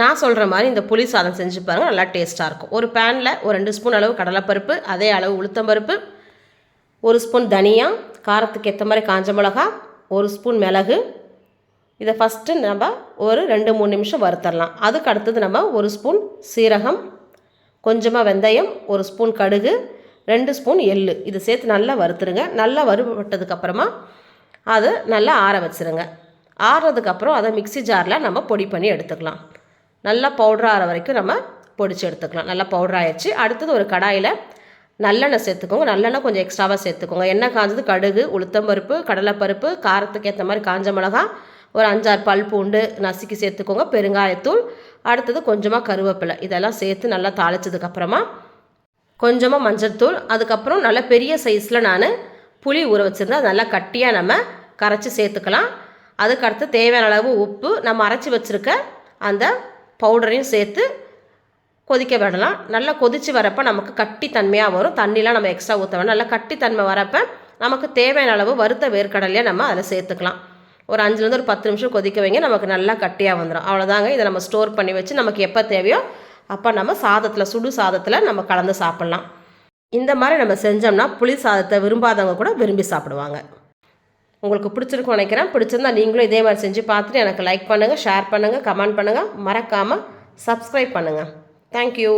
நான் சொல்கிற மாதிரி இந்த புளி சாதம் செஞ்சு பாருங்கள் நல்லா டேஸ்ட்டாக இருக்கும். ஒரு பேனில் ஒரு ரெண்டு ஸ்பூன் அளவு கடலைப்பருப்பு அதே அளவு உளுத்தம்பருப்பு ஒரு ஸ்பூன் தனியா காரத்துக்கு ஏற்ற மாதிரி காஞ்ச மிளகா ஒரு ஸ்பூன் மிளகு. இதை ஃபஸ்ட்டு நம்ம ஒரு ரெண்டு மூணு நிமிஷம் வறுத்தரலாம். அதுக்கு அடுத்தது நம்ம ஒரு ஸ்பூன் சீரகம் கொஞ்சமாக வெந்தயம் ஒரு ஸ்பூன் கடுகு ரெண்டு ஸ்பூன் எள்ளு. இதை சேர்த்து நல்லா வறுத்துருங்க. நல்லா வறுபட்டதுக்கப்புறமா அதை நல்லா ஆற வச்சுருங்க. ஆறுறதுக்கப்புறம் அதை மிக்ஸி ஜாரில் நம்ம பொடி பண்ணி எடுத்துக்கலாம். நல்லா பவுடர் ஆகிற வரைக்கும் நம்ம பொடிச்சு எடுத்துக்கலாம். நல்லா பவுடர் ஆயிடுச்சு அடுத்தது ஒரு கடாயில் நல்லெண்ணெய் சேர்த்துக்கோங்க. நல்லெண்ணெய் கொஞ்சம் எக்ஸ்ட்ராவாக சேர்த்துக்கோங்க. எண்ணெய் காஞ்சது கடுகு உளுத்தம்பருப்பு கடலைப்பருப்பு காரத்துக்கு ஏற்ற மாதிரி காஞ்ச மிளகா ஒரு அஞ்சாறு பல் பூண்டு நசுக்கி சேர்த்துக்கோங்க. பெருங்காயத்தூள் அடுத்தது கொஞ்சமாக கருவேப்பிலை. இதெல்லாம் சேர்த்து நல்லா தாளிச்சதுக்கப்புறமா கொஞ்சமாக மஞ்சள்தூள் அதுக்கப்புறம் நல்லா பெரிய சைஸில் நான் புளி ஊற வச்சுருந்தேன். அது நல்லா கட்டியாக நம்ம கரைச்சி சேர்த்துக்கலாம். அதுக்கடுத்து தேவையான அளவு உப்பு. நம்ம அரைச்சி வச்சுருக்க அந்த பவுடரையும் சேர்த்து கொதிக்க விடலாம். நல்லா கொதித்து வரப்போ நமக்கு கட்டி தன்மையாக வரும். தண்ணிலாம் நம்ம எக்ஸ்ட்ரா ஊற்ற வேணும். நல்லா கட்டி தன்மை வரப்போ நமக்கு தேவையான அளவு வறுத்த வேர்க்கடலையை நம்ம அதில் சேர்த்துக்கலாம். ஒரு அஞ்சுலேருந்து ஒரு பத்து நிமிஷம் கொதிக்க வைங்க. நமக்கு நல்லா கட்டியாக வந்துடும் அவ்வளோதாங்க இதை நம்ம ஸ்டோர் பண்ணி வச்சு நமக்கு எப்போ தேவையோ அப்போ நம்ம சாதத்தில் சுடு சாதத்தில் நம்ம கலந்து சாப்பிட்லாம். இந்த மாதிரி நம்ம செஞ்சோம்னா புளி சாதத்தை விரும்பாதவங்க கூட விரும்பி சாப்பிடுவாங்க. உங்களுக்கு பிடிச்சிருக்கும் நினைக்கிறேன். பிடிச்சிருந்தா நீங்களும் இதே மாதிரி செஞ்சு பார்த்துட்டு எனக்கு லைக் பண்ணுங்கள் ஷேர் பண்ணுங்கள் கமெண்ட் பண்ணுங்கள் மறக்காமல் சப்ஸ்கிரைப் பண்ணுங்கள் தேங்க்யூ